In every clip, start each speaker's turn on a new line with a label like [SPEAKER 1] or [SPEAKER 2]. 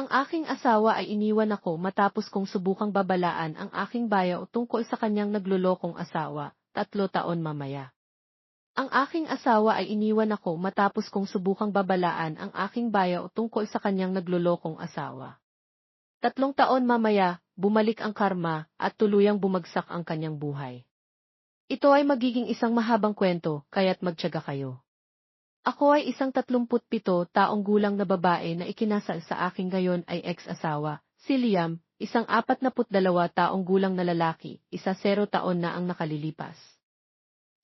[SPEAKER 1] Ang aking asawa ay iniwan ako matapos kong subukang babalaan ang aking bayaw tungkol sa kanyang naglulokong asawa, tatlo taon mamaya. Ang aking asawa ay iniwan ako matapos kong subukang babalaan ang aking bayaw tungkol sa kanyang naglulokong asawa. Tatlong taon mamaya, bumalik ang karma at tuluyang bumagsak ang kanyang buhay. Ito ay magiging isang mahabang kwento, kaya't magtyaga kayo. Ako ay isang 37 taong gulang na babae na ikinasal sa akin ngayon ay ex-asawa, si Liam, isang 42 taong gulang na lalaki, isa 0 taon na ang nakalilipas.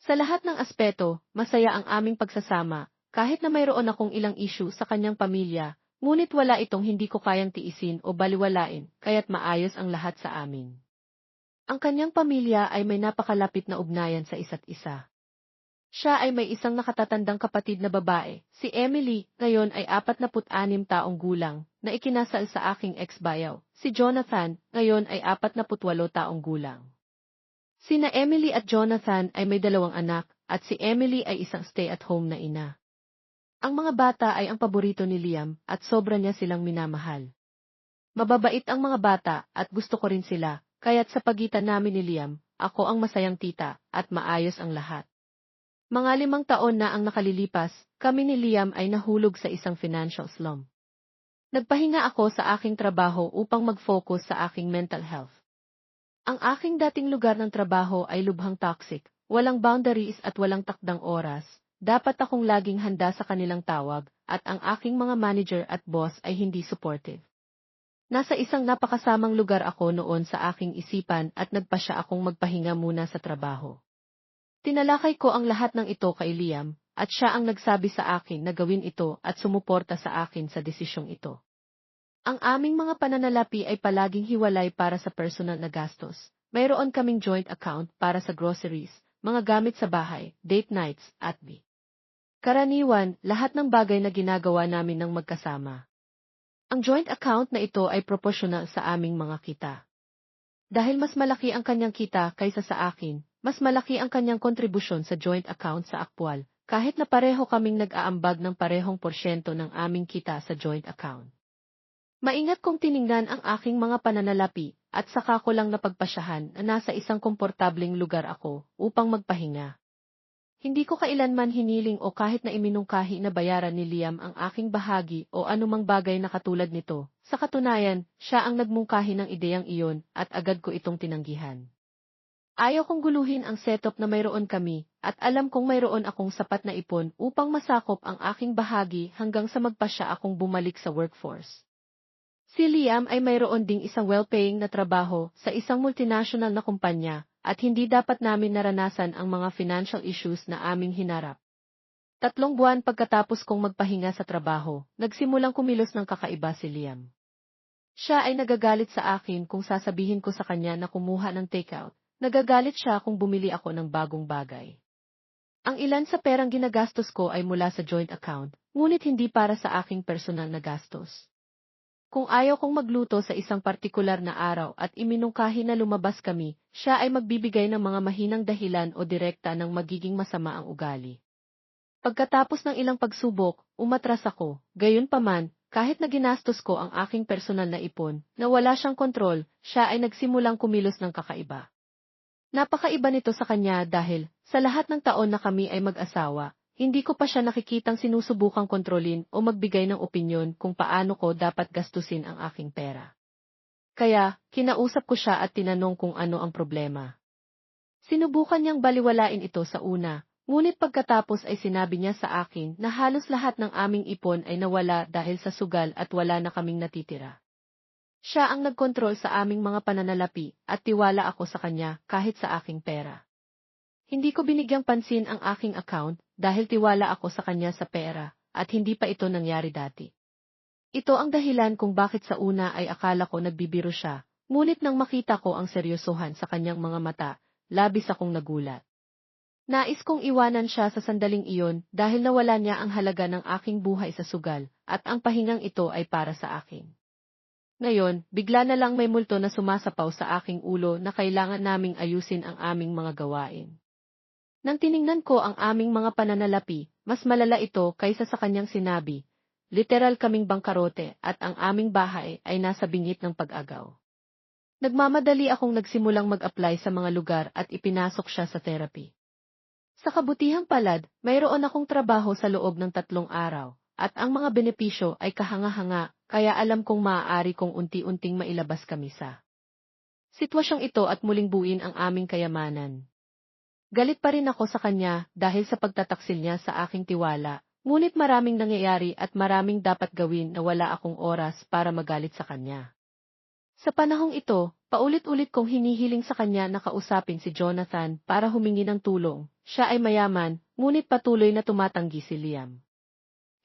[SPEAKER 1] Sa lahat ng aspeto, masaya ang aming pagsasama, kahit na mayroon akong ilang issue sa kanyang pamilya, ngunit wala itong hindi ko kayang tiisin o baliwalain, kaya't maayos ang lahat sa amin. Ang kanyang pamilya ay may napakalapit na ugnayan sa isa't isa. Siya ay may isang nakatatandang kapatid na babae, si Emily, ngayon ay 46 taong gulang, na ikinasal sa aking ex-bayaw. Si Jonathan, ngayon ay 48 taong gulang. Sina Emily at Jonathan ay may dalawang anak, at si Emily ay isang stay-at-home na ina. Ang mga bata ay ang paborito ni Liam, at sobra niya silang minamahal. Mababait ang mga bata, at gusto ko rin sila, kaya't sa pagitan namin ni Liam, ako ang masayang tita, at maayos ang lahat. Mga limang taon na ang nakalilipas, kami ni Liam ay nahulog sa isang financial slum. Nagpahinga ako sa aking trabaho upang mag-focus sa aking mental health. Ang aking dating lugar ng trabaho ay lubhang toxic, walang boundaries at walang takdang oras. Dapat akong laging handa sa kanilang tawag, at ang aking mga manager at boss ay hindi supportive. Nasa isang napakasamang lugar ako noon sa aking isipan at nagpasya akong magpahinga muna sa trabaho. Tinalakay ko ang lahat ng ito kay Liam, at siya ang nagsabi sa akin na gawin ito at sumuporta sa akin sa desisyong ito. Ang aming mga pananalapi ay palaging hiwalay para sa personal na gastos. Mayroon kaming joint account para sa groceries, mga gamit sa bahay, date nights, at B. Karaniwan, lahat ng bagay na ginagawa namin ng magkasama. Ang joint account na ito ay proportional sa aming mga kita. Dahil mas malaki ang kanyang kita kaysa sa akin, mas malaki ang kanyang kontribusyon sa joint account sa aktwal, kahit na pareho kaming nag-aambag ng parehong porsyento ng aming kita sa joint account. Maingat kong tiningnan ang aking mga pananalapi, at saka ko lang napagpasyahan na nasa isang komportableng lugar ako upang magpahinga. Hindi ko kailanman hiniling o kahit na iminungkahi na bayaran ni Liam ang aking bahagi o anumang bagay na katulad nito. Sa katunayan, siya ang nagmungkahi ng ideyang iyon at agad ko itong tinanggihan. Ayaw kong guluhin ang setup na mayroon kami, at alam kong mayroon akong sapat na ipon upang masakop ang aking bahagi hanggang sa magpasya akong bumalik sa workforce. Si Liam ay mayroon ding isang well-paying na trabaho sa isang multinational na kumpanya, at hindi dapat namin naranasan ang mga financial issues na aming hinarap. Tatlong buwan pagkatapos kong magpahinga sa trabaho, nagsimulang kumilos ng kakaiba si Liam. Siya ay nagagalit sa akin kung sasabihin ko sa kanya na kumuha ng takeout, Nagagalit siya kung bumili ako ng bagong bagay. Ang ilan sa perang ginagastos ko ay mula sa joint account, ngunit hindi para sa aking personal na gastos. Kung ayaw kong magluto sa isang partikular na araw at iminungkahi na lumabas kami, siya ay magbibigay ng mga mahinang dahilan o direkta ng magiging masama ang ugali. Pagkatapos ng ilang pagsubok, umatras ako, gayon paman, kahit na ginastos ko ang aking personal na ipon, na wala siyang kontrol, siya ay nagsimulang kumilos ng kakaiba. Napakaiba nito sa kanya dahil, sa lahat ng taon na kami ay mag-asawa, hindi ko pa siya nakikitang sinusubukang kontrolin o magbigay ng opinyon kung paano ko dapat gastusin ang aking pera. Kaya, kinausap ko siya at tinanong kung ano ang problema. Sinubukan niyang baliwalain ito sa una, ngunit pagkatapos ay sinabi niya sa akin na halos lahat ng aming ipon ay nawala dahil sa sugal at wala na kaming natitira. Siya ang nagkontrol sa aming mga pananalapi at tiwala ako sa kanya kahit sa aking pera. Hindi ko binigyang pansin ang aking account dahil tiwala ako sa kanya sa pera at hindi pa ito nangyari dati. Ito ang dahilan kung bakit sa una ay akala ko nagbibiro siya, ngunit nang makita ko ang seryosohan sa kanyang mga mata, labis akong nagulat. Nais kong iwanan siya sa sandaling iyon dahil nawala niya ang halaga ng aking buhay sa sugal, at ang pahingang ito ay para sa akin. Ngayon, bigla na lang may multo na sumasapaw sa aking ulo na kailangan naming ayusin ang aming mga gawain. Nang tiningnan ko ang aming mga pananalapi, mas malala ito kaysa sa kanyang sinabi, literal kaming bangkarote at ang aming bahay ay nasa bingit ng pag-agaw. Nagmamadali akong nagsimulang mag-apply sa mga lugar at ipinasok siya sa therapy. Sa kabutihang palad, mayroon akong trabaho sa loob ng tatlong araw, at ang mga benepisyo ay kahanga-hanga, kaya alam kong maaari kong unti-unting mailabas kami sa sitwasyong ito at muling buuin ang aming kayamanan. Galit pa rin ako sa kanya dahil sa pagtataksil niya sa aking tiwala, Ngunit maraming nangyayari at maraming dapat gawin na wala akong oras para magalit sa kanya. Sa panahong ito, paulit-ulit kong hinihiling sa kanya na kausapin si Jonathan para humingi ng tulong. Siya ay mayaman, ngunit patuloy na tumatanggi si Liam.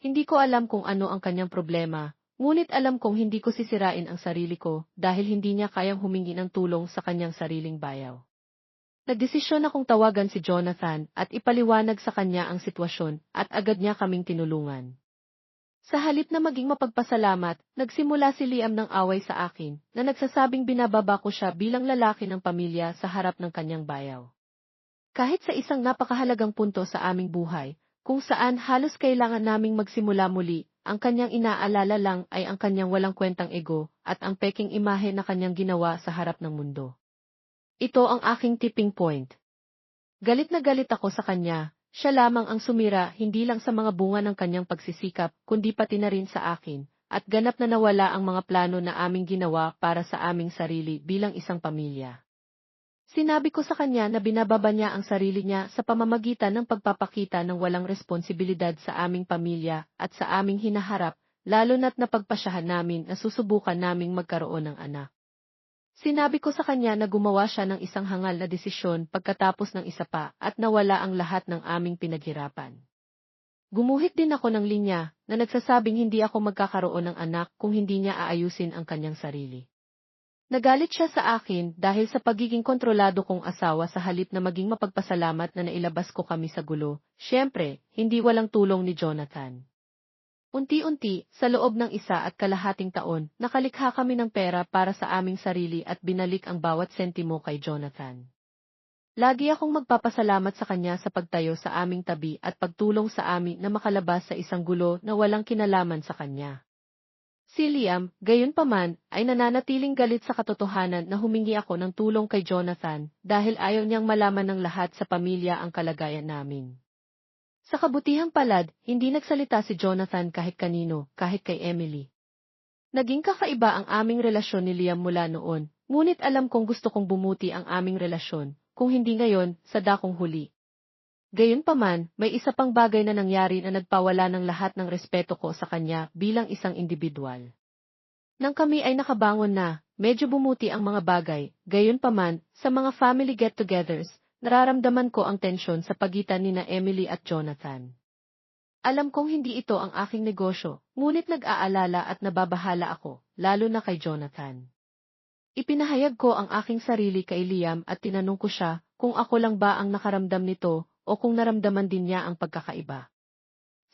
[SPEAKER 1] Hindi ko alam kung ano ang kanyang problema, ngunit alam kong hindi ko sisirain ang sarili ko dahil hindi niya kayang humingi ng tulong sa kanyang sariling bayaw. Nagdesisyon akong tawagan si Jonathan at ipaliwanag sa kanya ang sitwasyon at agad niya kaming tinulungan. Sa halip na maging mapagpasalamat, nagsimula si Liam ng away sa akin na nagsasabing binababa ko siya bilang lalaki ng pamilya sa harap ng kanyang bayaw. Kahit sa isang napakahalagang punto sa aming buhay, kung saan halos kailangan naming magsimula muli, ang kanyang inaalala lang ay ang kanyang walang kwentang ego at ang peking imahe na kanyang ginawa sa harap ng mundo. Ito ang aking tipping point. Galit na galit ako sa kanya, siya lamang ang sumira hindi lang sa mga bunga ng kanyang pagsisikap, kundi pati na rin sa akin, at ganap na nawala ang mga plano na aming ginawa para sa aming sarili bilang isang pamilya. Sinabi ko sa kanya na binababa niya ang sarili niya sa pamamagitan ng pagpapakita ng walang responsibilidad sa aming pamilya at sa aming hinaharap, lalo na't napagpasyahan namin na susubukan naming magkaroon ng anak. Sinabi ko sa kanya na gumawa siya ng isang hangal na desisyon pagkatapos ng isa pa at nawala ang lahat ng aming pinaghirapan. Gumuhit din ako ng linya na nagsasabing hindi ako magkakaroon ng anak kung hindi niya aayusin ang kanyang sarili. Nagalit siya sa akin dahil sa pagiging kontrolado kong asawa sa halip na maging mapagpasalamat na nailabas ko kami sa gulo. Siyempre, hindi walang tulong ni Jonathan. Unti-unti, sa loob ng isa at kalahating taon, nakalikha kami ng pera para sa aming sarili at binalik ang bawat sentimo kay Jonathan. Lagi akong magpapasalamat sa kanya sa pagtayo sa aming tabi at pagtulong sa amin na makalabas sa isang gulo na walang kinalaman sa kanya. Si Liam, gayon paman, ay nananatiling galit sa katotohanan na humingi ako ng tulong kay Jonathan dahil ayaw niyang malaman ng lahat sa pamilya ang kalagayan namin. Sa kabutihang palad, hindi nagsalita si Jonathan kahit kanino, kahit kay Emily. Naging kakaiba ang aming relasyon ni Liam mula noon, ngunit alam kong gusto kong bumuti ang aming relasyon, kung hindi ngayon, sa dakong huli. Gayunpaman, may isa pang bagay na nangyari na nagpawala ng lahat ng respeto ko sa kanya bilang isang individual. Nang kami ay nakabangon na, medyo bumuti ang mga bagay, gayunpaman, sa mga family get-togethers, Nararamdaman ko ang tensyon sa pagitan ni na Emily at Jonathan. Alam kong hindi ito ang aking negosyo, ngunit nag-aalala at nababahala ako, lalo na kay Jonathan. Ipinahayag ko ang aking sarili kay Liam at tinanong ko siya kung ako lang ba ang nakaramdam nito o kung naramdaman din niya ang pagkakaiba.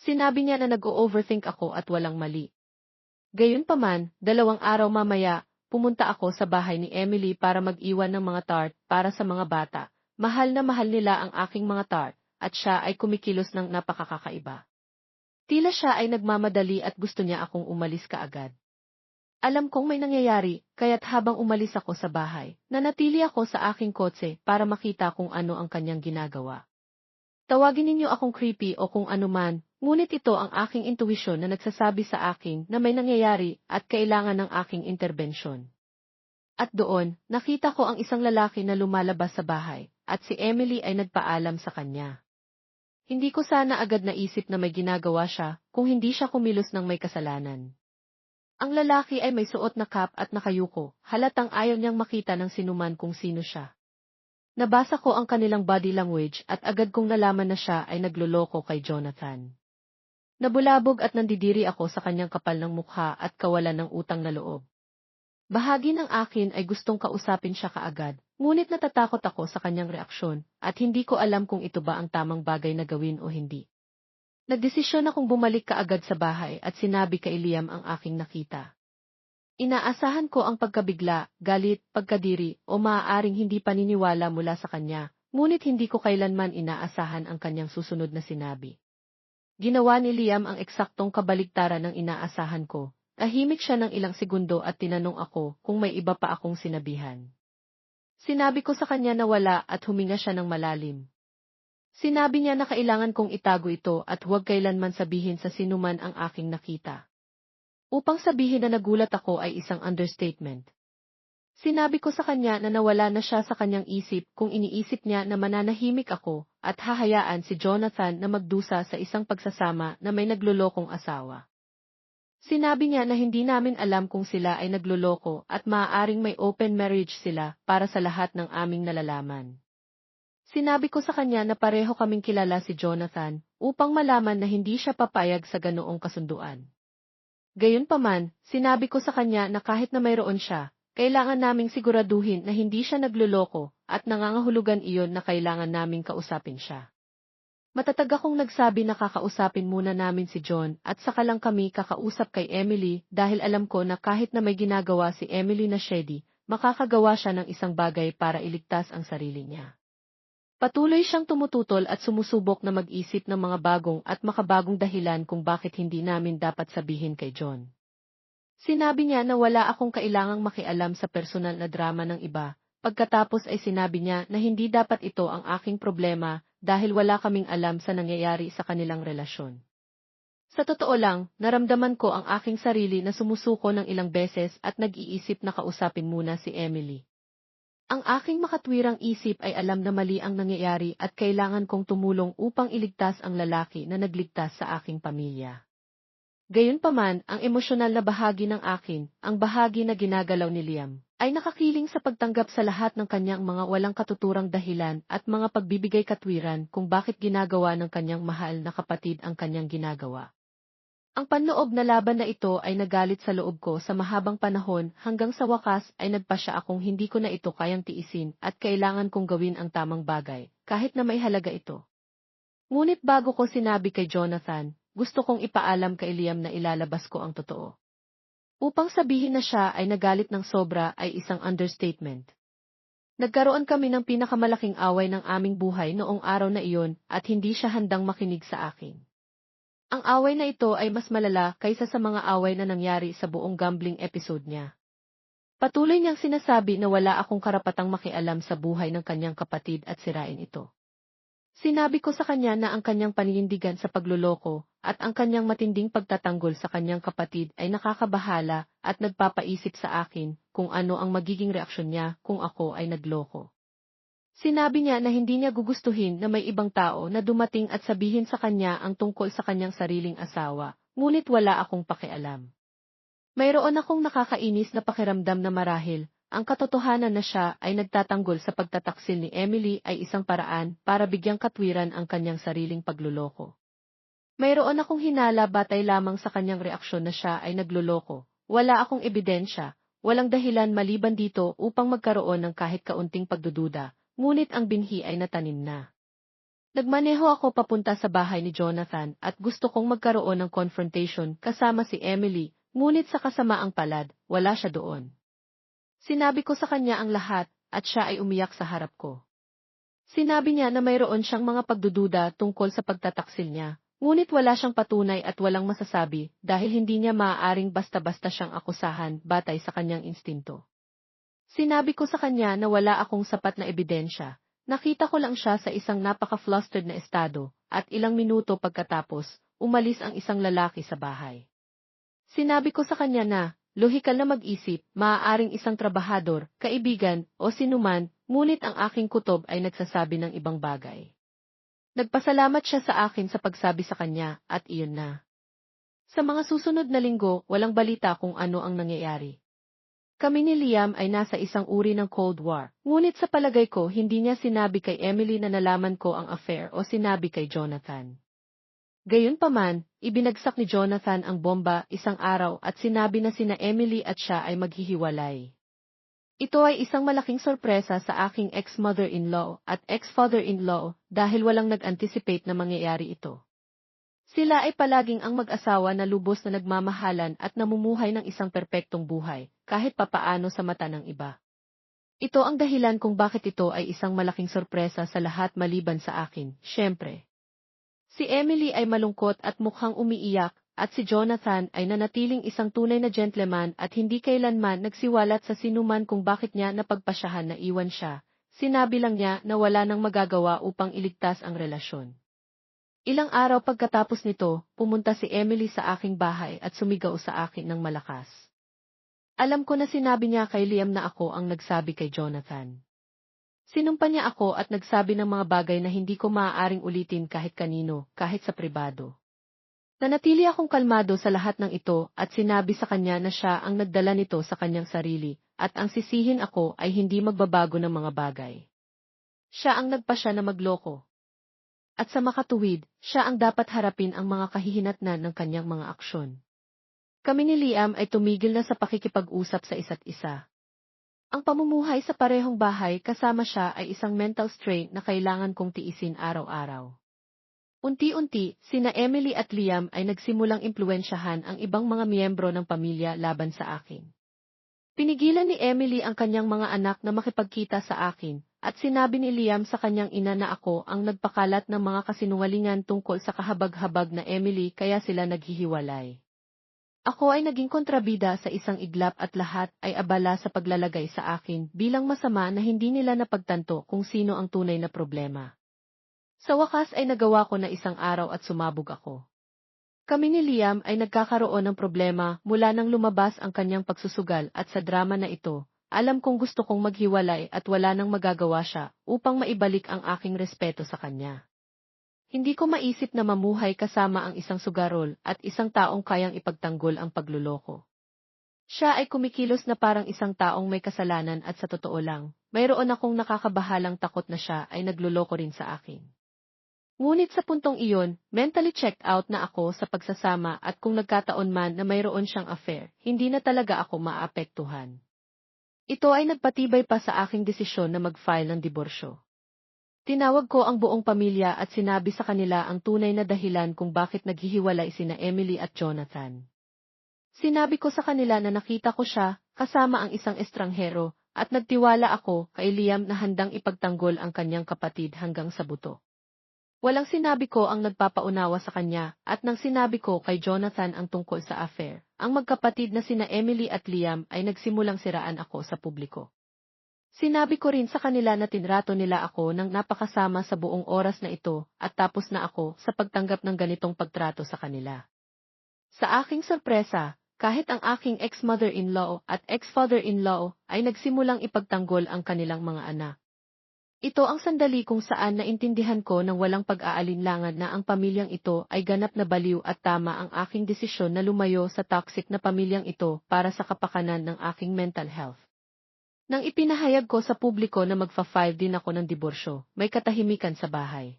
[SPEAKER 1] Sinabi niya na nag-o-overthink ako at walang mali. Gayunpaman, dalawang araw mamaya, pumunta ako sa bahay ni Emily para mag-iwan ng mga tart para sa mga bata, Mahal na mahal nila ang aking mga tart, at siya ay kumikilos ng napakakakaiba. Tila siya ay nagmamadali at gusto niya akong umalis kaagad. Alam kong may nangyayari, kaya't habang umalis ako sa bahay, nanatili ako sa aking kotse para makita kung ano ang kanyang ginagawa. Tawagin ninyo akong creepy o kung ano man, ngunit ito ang aking intuwisyon na nagsasabi sa akin na may nangyayari at kailangan ng aking interbensyon. At doon, nakita ko ang isang lalaki na lumalabas sa bahay, at si Emily ay nagpaalam sa kanya. Hindi ko sana agad naisip na may ginagawa siya kung hindi siya kumilos ng may kasalanan. Ang lalaki ay may suot na cap at nakayuko, halatang ayaw niyang makita ng sinuman kung sino siya. Nabasa ko ang kanilang body language at agad kong nalaman na siya ay nagloloko kay Jonathan. Nabulabog at nandidiri ako sa kanyang kapal ng mukha at kawalan ng utang na loob. Bahagi ng akin ay gustong kausapin siya kaagad, ngunit natatakot ako sa kanyang reaksyon, at hindi ko alam kung ito ba ang tamang bagay na gawin o hindi. Nagdesisyon akong bumalik kaagad sa bahay at sinabi kay Liam ang aking nakita. Inaasahan ko ang pagkabigla, galit, pagkadiri, o maaaring hindi paniniwala mula sa kanya, ngunit hindi ko kailanman inaasahan ang kanyang susunod na sinabi. Ginawa ni Liam ang eksaktong kabaligtaran ng inaasahan ko. Tahimik siya ng ilang segundo at tinanong ako kung may iba pa akong sinabihan. Sinabi ko sa kanya na wala at huminga siya ng malalim. Sinabi niya na kailangan kong itago ito at huwag kailanman sabihin sa sinuman ang aking nakita. Upang sabihin na nagulat ako ay isang understatement. Sinabi ko sa kanya na nawala na siya sa kanyang isip kung iniisip niya na mananahimik ako at hahayaan si Jonathan na magdusa sa isang pagsasama na may naglulokong asawa. Sinabi niya na hindi namin alam kung sila ay nagluloko at maaaring may open marriage sila para sa lahat ng aming nalalaman. Sinabi ko sa kanya na pareho kaming kilala si Jonathan upang malaman na hindi siya papayag sa ganoong kasunduan. Gayunpaman, sinabi ko sa kanya na kahit na mayroon siya, kailangan naming siguraduhin na hindi siya nagluloko at nangangahulugan iyon na kailangan naming kausapin siya. Matatag akong nagsabi na kakausapin muna namin si John at saka lang kami kakausap kay Emily dahil alam ko na kahit na may ginagawa si Emily na shady, makakagawa siya ng isang bagay para iligtas ang sarili niya. Patuloy siyang tumututol at sumusubok na mag-isip ng mga bagong at makabagong dahilan kung bakit hindi namin dapat sabihin kay John. Sinabi niya na wala akong kailangang makialam sa personal na drama ng iba, pagkatapos ay sinabi niya na hindi dapat ito ang aking problema dahil wala kaming alam sa nangyayari sa kanilang relasyon. Sa totoo lang, naramdaman ko ang aking sarili na sumusuko ng ilang beses at nag-iisip na kausapin muna si Emily. Ang aking makatwirang isip ay alam na mali ang nangyayari at kailangan kong tumulong upang iligtas ang lalaki na nagligtas sa aking pamilya. Gayunpaman, ang emosyonal na bahagi ng akin, ang bahagi na ginagalaw ni Liam, ay nakakiling sa pagtanggap sa lahat ng kanyang mga walang katuturang dahilan at mga pagbibigay katwiran kung bakit ginagawa ng kanyang mahal na kapatid ang kanyang ginagawa. Ang panloob na laban na ito ay nagalit sa loob ko sa mahabang panahon hanggang sa wakas ay nagpasya akong hindi ko na ito kayang tiisin at kailangan kong gawin ang tamang bagay, kahit na may halaga ito. Ngunit bago ko sinabi kay Jonathan, gusto kong ipaalam kay Liam na ilalabas ko ang totoo. Upang sabihin na siya ay nagalit ng sobra ay isang understatement. Nagkaroon kami ng pinakamalaking away ng aming buhay noong araw na iyon at hindi siya handang makinig sa akin. Ang away na ito ay mas malala kaysa sa mga away na nangyari sa buong gambling episode niya. Patuloy niyang sinasabi na wala akong karapatang makialam sa buhay ng kanyang kapatid at sirain ito. Sinabi ko sa kanya na ang kanyang paninindigan sa pagluloko at ang kanyang matinding pagtatanggol sa kanyang kapatid ay nakakabahala at nagpapaisip sa akin kung ano ang magiging reaksyon niya kung ako ay nagloko. Sinabi niya na hindi niya gugustuhin na may ibang tao na dumating at sabihin sa kanya ang tungkol sa kanyang sariling asawa, ngunit wala akong pakialam. Mayroon akong nakakainis na pakiramdam na marahil, ang katotohanan na siya ay nagtatanggol sa pagtataksil ni Emily ay isang paraan para bigyang katwiran ang kanyang sariling pagluloko. Mayroon akong hinala batay lamang sa kanyang reaksyon na siya ay nagluloko. Wala akong ebidensya, walang dahilan maliban dito upang magkaroon ng kahit kaunting pagdududa, ngunit ang binhi ay natanim na. Nagmaneho ako papunta sa bahay ni Jonathan at gusto kong magkaroon ng confrontation kasama si Emily, ngunit sa kasamaang palad, wala siya doon. Sinabi ko sa kanya ang lahat, at siya ay umiyak sa harap ko. Sinabi niya na mayroon siyang mga pagdududa tungkol sa pagtataksil niya, ngunit wala siyang patunay at walang masasabi dahil hindi niya maaaring basta-basta siyang akusahan batay sa kanyang instinto. Sinabi ko sa kanya na wala akong sapat na ebidensya, nakita ko lang siya sa isang napaka-flustered na estado, at ilang minuto pagkatapos, umalis ang isang lalaki sa bahay. Sinabi ko sa kanya na, lohikal na mag-isip, maaaring isang trabahador, kaibigan, o sinuman, ngunit ang aking kutob ay nagsasabi ng ibang bagay. Nagpasalamat siya sa akin sa pagsabi sa kanya, at iyon na. Sa mga susunod na linggo, walang balita kung ano ang nangyayari. Kami ni Liam ay nasa isang uri ng Cold War, ngunit sa palagay ko hindi niya sinabi kay Emily na nalaman ko ang affair o sinabi kay Jonathan. Gayunpaman, ibinagsak ni Jonathan ang bomba isang araw at sinabi na sina Emily at siya ay maghihiwalay. Ito ay isang malaking sorpresa sa aking ex-mother-in-law at ex-father-in-law dahil walang nag-anticipate na mangyayari ito. Sila ay palaging ang mag-asawa na lubos na nagmamahalan at namumuhay ng isang perpektong buhay, kahit papaano sa mata ng iba. Ito ang dahilan kung bakit ito ay isang malaking sorpresa sa lahat maliban sa akin, syempre. Si Emily ay malungkot at mukhang umiiyak, at si Jonathan ay nanatiling isang tunay na gentleman at hindi kailanman nagsiwalat sa sinuman kung bakit niya napagpasyahan na iwan siya. Sinabi lang niya na wala nang magagawa upang iligtas ang relasyon. Ilang araw pagkatapos nito, pumunta si Emily sa aking bahay at sumigaw sa akin ng malakas. Alam ko na sinabi niya kay Liam na ako ang nagsabi kay Jonathan. Sinumpa niya ako at nagsabi ng mga bagay na hindi ko maaaring ulitin kahit kanino, kahit sa pribado. Nanatili akong kalmado sa lahat ng ito at sinabi sa kanya na siya ang nagdala nito sa kanyang sarili, at ang sisihin ako ay hindi magbabago ng mga bagay. Siya ang nagpasya na magloko. At sa makatuwid, siya ang dapat harapin ang mga kahihinatnan ng kanyang mga aksyon. Kami ni Liam ay tumigil na sa pakikipag-usap sa isa't isa. Ang pamumuhay sa parehong bahay kasama siya ay isang mental strain na kailangan kong tiisin araw-araw. Unti-unti, sina Emily at Liam ay nagsimulang impluensyahan ang ibang mga miyembro ng pamilya laban sa akin. Pinigilan ni Emily ang kanyang mga anak na makipagkita sa akin, at sinabi ni Liam sa kanyang ina na ako ang nagpakalat ng mga kasinungalingan tungkol sa kahabag-habag na Emily kaya sila naghihiwalay. Ako ay naging kontrabida sa isang iglap at lahat ay abala sa paglalagay sa akin bilang masama na hindi nila napagtanto kung sino ang tunay na problema. Sa wakas ay nagawa ko na isang araw at sumabog ako. Kami ni Liam ay nagkakaroon ng problema mula nang lumabas ang kanyang pagsusugal at sa drama na ito, alam kong gusto kong maghiwalay at wala nang magagawa siya upang maibalik ang aking respeto sa kanya. Hindi ko maisip na mamuhay kasama ang isang sugarol at isang taong kayang ipagtanggol ang pagluloko. Siya ay kumikilos na parang isang taong may kasalanan at sa totoo lang, mayroon akong nakakabahalang takot na siya ay nagluloko rin sa akin. Ngunit sa puntong iyon, mentally checked out na ako sa pagsasama at kung nagkataon man na mayroon siyang affair, hindi na talaga ako maapektuhan. Ito ay nagpatibay pa sa aking desisyon na mag-file ng diborsyo. Tinawag ko ang buong pamilya at sinabi sa kanila ang tunay na dahilan kung bakit naghihiwalay sina Emily at Jonathan. Sinabi ko sa kanila na nakita ko siya, kasama ang isang estranghero, at nagtiwala ako kay Liam na handang ipagtanggol ang kanyang kapatid hanggang sa buto. Walang sinabi ko ang nagpapaunawa sa kanya, at nang sinabi ko kay Jonathan ang tungkol sa affair, ang magkapatid na sina Emily at Liam ay nagsimulang siraan ako sa publiko. Sinabi ko rin sa kanila na tinrato nila ako ng napakasama sa buong oras na ito at tapos na ako sa pagtanggap ng ganitong pagtrato sa kanila. Sa aking sorpresa, kahit ang aking ex-mother-in-law at ex-father-in-law ay nagsimulang ipagtanggol ang kanilang mga anak. Ito ang sandali kung saan naintindihan ko ng walang pag-aalinlangan na ang pamilyang ito ay ganap na baliw at tama ang aking desisyon na lumayo sa toxic na pamilyang ito para sa kapakanan ng aking mental health. Nang ipinahayag ko sa publiko na magfa-file din ako ng diborsyo, may katahimikan sa bahay.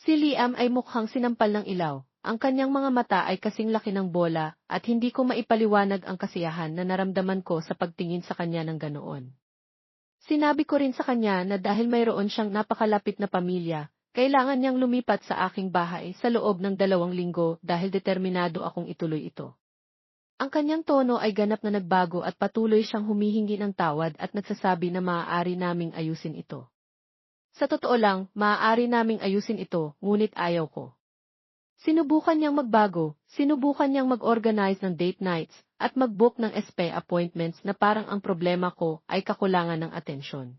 [SPEAKER 1] Si Liam ay mukhang sinampal ng ilaw, ang kanyang mga mata ay kasing laki ng bola at hindi ko maipaliwanag ang kasiyahan na naramdaman ko sa pagtingin sa kanya ng ganoon. Sinabi ko rin sa kanya na dahil mayroon siyang napakalapit na pamilya, kailangan niyang lumipat sa aking bahay sa loob ng dalawang linggo dahil determinado akong ituloy ito. Ang kanyang tono ay ganap na nagbago at patuloy siyang humihingi ng tawad at nagsasabi na maaari naming ayusin ito. Sa totoo lang, maaari naming ayusin ito, ngunit ayaw ko. Sinubukan niyang magbago, sinubukan niyang mag-organize ng date nights, at mag-book ng SP appointments na parang ang problema ko ay kakulangan ng atensyon.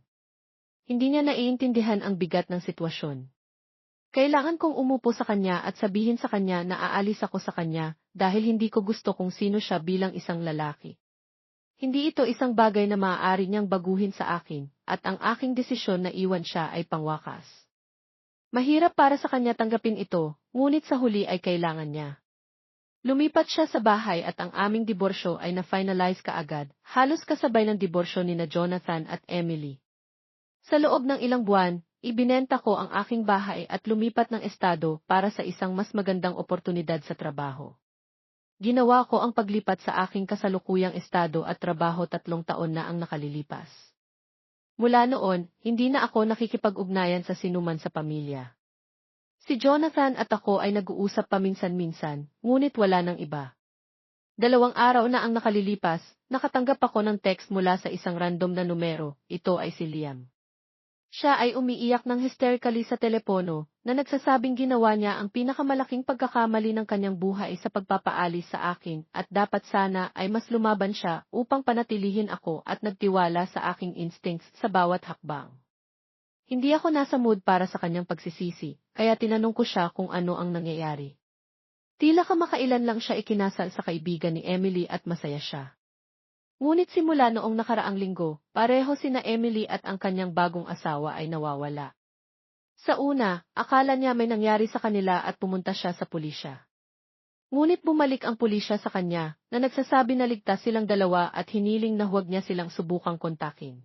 [SPEAKER 1] Hindi niya naiintindihan ang bigat ng sitwasyon. Kailangan kong umupo sa kanya at sabihin sa kanya na aalis ako sa kanya dahil hindi ko gusto kung sino siya bilang isang lalaki. Hindi ito isang bagay na maaari niyang baguhin sa akin at ang aking desisyon na iwan siya ay pangwakas. Mahirap para sa kanya tanggapin ito, ngunit sa huli ay kailangan niya. Lumipat siya sa bahay at ang aming diborsyo ay na-finalize kaagad, halos kasabay ng diborsyo ni na Jonathan at Emily. Sa loob ng ilang buwan, Ibinenta ko ang aking bahay at lumipat ng estado para sa isang mas magandang oportunidad sa trabaho. Ginawa ko ang paglipat sa aking kasalukuyang estado at trabaho tatlong taon na ang nakalilipas. Mula noon, hindi na ako nakikipag-ugnayan sa sinuman sa pamilya. Si Jonathan at ako ay nag-uusap paminsan-minsan, ngunit wala nang iba. Dalawang araw na ang nakalilipas, nakatanggap ako ng text mula sa isang random na numero, ito ay si Liam. Siya ay umiiyak ng hysterically sa telepono na nagsasabing ginawa niya ang pinakamalaking pagkakamali ng kanyang buhay sa pagpapaalis sa akin at dapat sana ay mas lumaban siya upang panatilihin ako at nagtiwala sa aking instincts sa bawat hakbang. Hindi ako nasa mood para sa kanyang pagsisisi, kaya tinanong ko siya kung ano ang nangyayari. Tila kamakailan lang siya ikinasal sa kaibigan ni Emily at masaya siya. Ngunit simula noong nakaraang linggo, pareho sina Emily at ang kanyang bagong asawa ay nawawala. Sa una, akala niya may nangyari sa kanila at pumunta siya sa pulisya. Ngunit bumalik ang pulisya sa kanya na nagsasabi na ligtas silang dalawa at hiniling na huwag niya silang subukang kontakin.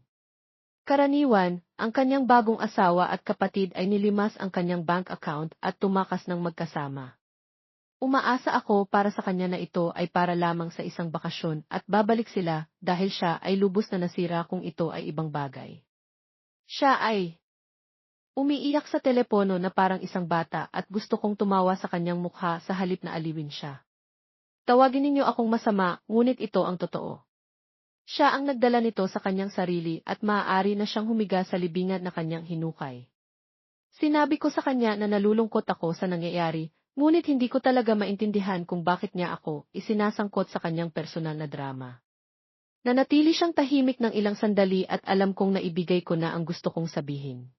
[SPEAKER 1] Karaniwan, ang kanyang bagong asawa at kapatid ay nilimas ang kanyang bank account at tumakas ng magkasama. Umaasa ako para sa kanya na ito ay para lamang sa isang bakasyon at babalik sila dahil siya ay lubos na nasira kung ito ay ibang bagay. Siya ay umiiyak sa telepono na parang isang bata at gusto kong tumawa sa kanyang mukha sa halip na aliwin siya. Tawagin ninyo akong masama, ngunit ito ang totoo. Siya ang nagdala nito sa kanyang sarili at maaari na siyang humiga sa libingan na kanyang hinukay. Sinabi ko sa kanya na nalulungkot ako sa nangyayari Ngunit hindi ko talaga maintindihan kung bakit niya ako isinasangkot sa kanyang personal na drama. Nanatili siyang tahimik ng ilang sandali at alam kong naibigay ko na ang gusto kong sabihin.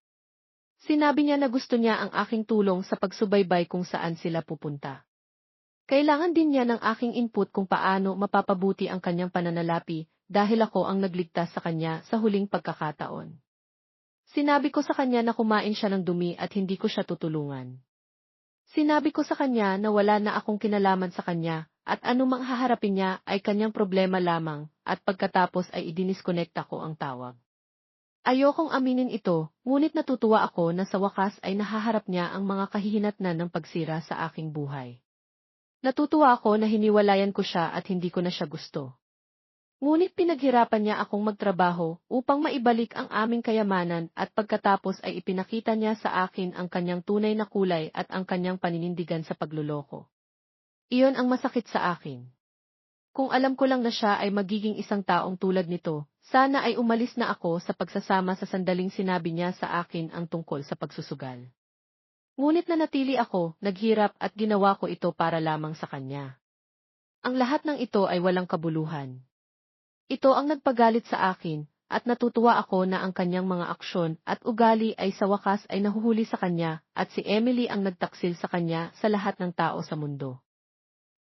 [SPEAKER 1] Sinabi niya na gusto niya ang aking tulong sa pagsubaybay kung saan sila pupunta. Kailangan din niya ng aking input kung paano mapapabuti ang kanyang pananalapi dahil ako ang nagligtas sa kanya sa huling pagkakataon. Sinabi ko sa kanya na kumain siya ng dumi at hindi ko siya tutulungan. Sinabi ko sa kanya na wala na akong kinalaman sa kanya, at anumang haharapin niya ay kanyang problema lamang, at pagkatapos ay idiniskonekta ko ang tawag. Ayokong aminin ito, ngunit natutuwa ako na sa wakas ay nahaharap niya ang mga kahihinatnan ng pagsira sa aking buhay. Natutuwa ako na hiniwalayan ko siya at hindi ko na siya gusto. Ngunit pinaghirapan niya akong magtrabaho upang maibalik ang aming kayamanan at pagkatapos ay ipinakita niya sa akin ang kanyang tunay na kulay at ang kanyang paninindigan sa pagluloko. Iyon ang masakit sa akin. Kung alam ko lang na siya ay magiging isang taong tulad nito, sana ay umalis na ako sa pagsasama sa sandaling sinabi niya sa akin ang tungkol sa pagsusugal. Ngunit nanatili ako, naghirap at ginawa ko ito para lamang sa kanya. Ang lahat ng ito ay walang kabuluhan. Ito ang nagpagalit sa akin, at natutuwa ako na ang kanyang mga aksyon at ugali ay sa wakas ay nahuhuli sa kanya, at si Emily ang nagtaksil sa kanya sa lahat ng tao sa mundo.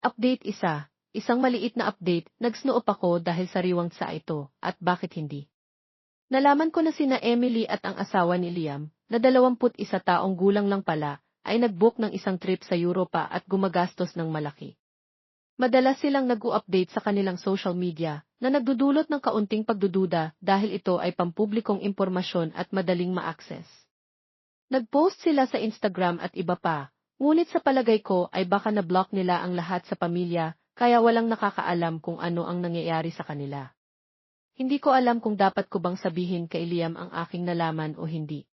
[SPEAKER 1] Update isa, isang maliit na update, nagsnoop ako dahil sariwang sa ito, at bakit hindi? Nalaman ko na sina Emily at ang asawa ni Liam, na 21 taong gulang lang pala, ay nagbook ng isang trip sa Europa at gumagastos ng malaki. Madalas silang nag-update sa kanilang social media, na nagdudulot ng kaunting pagdududa dahil ito ay pampublikong impormasyon at madaling ma-access. Nag-post sila sa Instagram at iba pa, ngunit sa palagay ko ay baka na-block nila ang lahat sa pamilya, kaya walang nakakaalam kung ano ang nangyayari sa kanila. Hindi ko alam kung dapat ko bang sabihin kay Liam ang aking nalaman o hindi.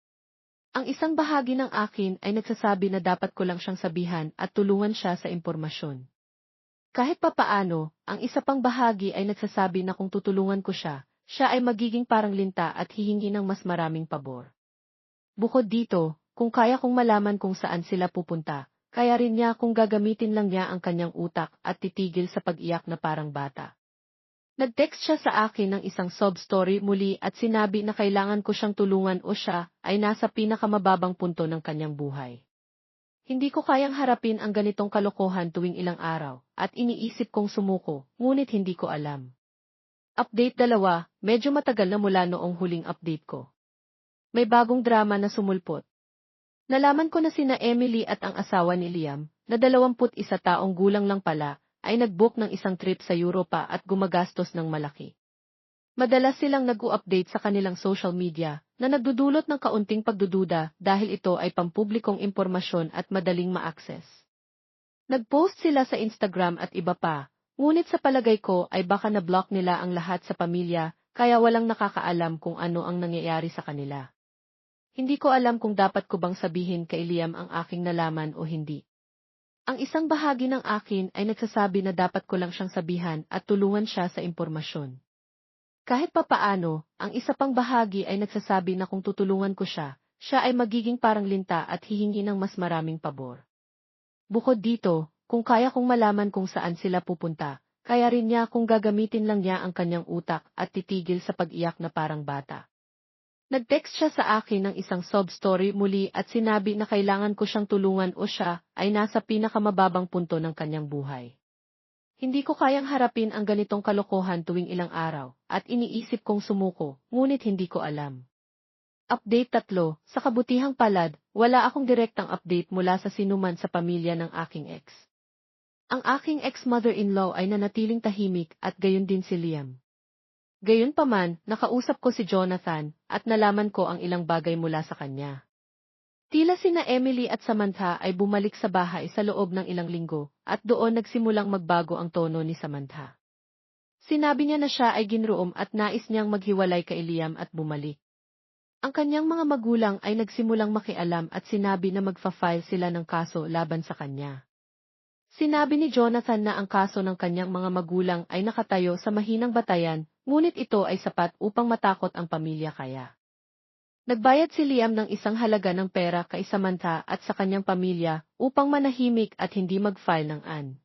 [SPEAKER 1] Ang isang bahagi ng akin ay nagsasabi na dapat ko lang siyang sabihan at tulungan siya sa impormasyon. Kahit papaano, ang isa pang bahagi ay nagsasabi na kung tutulungan ko siya, siya ay magiging parang linta at hihingi ng mas maraming pabor. Bukod dito, kung kaya kong malaman kung saan sila pupunta, kaya rin niya kung gagamitin lang niya ang kanyang utak at titigil sa pag-iyak na parang bata. Nag-text siya sa akin ng isang sub-story muli at sinabi na kailangan ko siyang tulungan o siya ay nasa pinakamababang punto ng kanyang buhay. Hindi ko kayang harapin ang ganitong kalokohan tuwing ilang araw, at iniisip kong sumuko, ngunit hindi ko alam. Update dalawa, medyo matagal na mula noong huling update ko. May bagong drama na sumulpot. Nalaman ko na sina Emily at ang asawa ni Liam, na 21 taong gulang lang pala, ay nag-book ng isang trip sa Europa at gumagastos ng malaki. Madalas silang nag-update sa kanilang social media na nagdudulot ng kaunting pagdududa dahil ito ay pampublikong impormasyon at madaling ma-access. Nag-post sila sa Instagram at iba pa, ngunit sa palagay ko ay baka na-block nila ang lahat sa pamilya kaya walang nakakaalam kung ano ang nangyayari sa kanila. Hindi ko alam kung dapat ko bang sabihin kay Liam ang aking nalaman o hindi. Ang isang bahagi ng akin ay nagsasabi na dapat ko lang siyang sabihan at tulungan siya sa impormasyon. Kahit papaano, ang isa pang bahagi ay nagsasabi na kung tutulungan ko siya, siya ay magiging parang linta at hihingi ng mas maraming pabor. Bukod dito, kung kaya kong malaman kung saan sila pupunta, kaya rin niya kung gagamitin lang niya ang kanyang utak at titigil sa pag-iyak na parang bata. Nag-text siya sa akin ng isang sob story muli at sinabi na kailangan ko siyang tulungan o siya ay nasa pinakamababang punto ng kanyang buhay. Hindi ko kayang harapin ang ganitong kalokohan tuwing ilang araw, at iniisip kong sumuko, ngunit hindi ko alam. Update 3, sa kabutihang palad, wala akong direktang update mula sa sinuman sa pamilya ng aking ex. Ang aking ex-mother-in-law ay nanatiling tahimik at gayon din si Liam. Gayunpaman, nakausap ko si Jonathan at nalaman ko ang ilang bagay mula sa kanya. Tila sina Emily at Samantha ay bumalik sa bahay sa loob ng ilang linggo at doon nagsimulang magbago ang tono ni Samantha. Sinabi niya na siya ay ginroom at nais niyang maghiwalay kay Liam at bumalik. Ang kanyang mga magulang ay nagsimulang makialam at sinabi na magfa-file sila ng kaso laban sa kanya. Sinabi ni Jonathan na ang kaso ng kanyang mga magulang ay nakatayo sa mahinang batayan Ngunit ito ay sapat upang matakot ang pamilya kaya. Nagbayad si Liam ng isang halaga ng pera kay Samantha at sa kanyang pamilya upang manahimik at hindi mag-file ng an.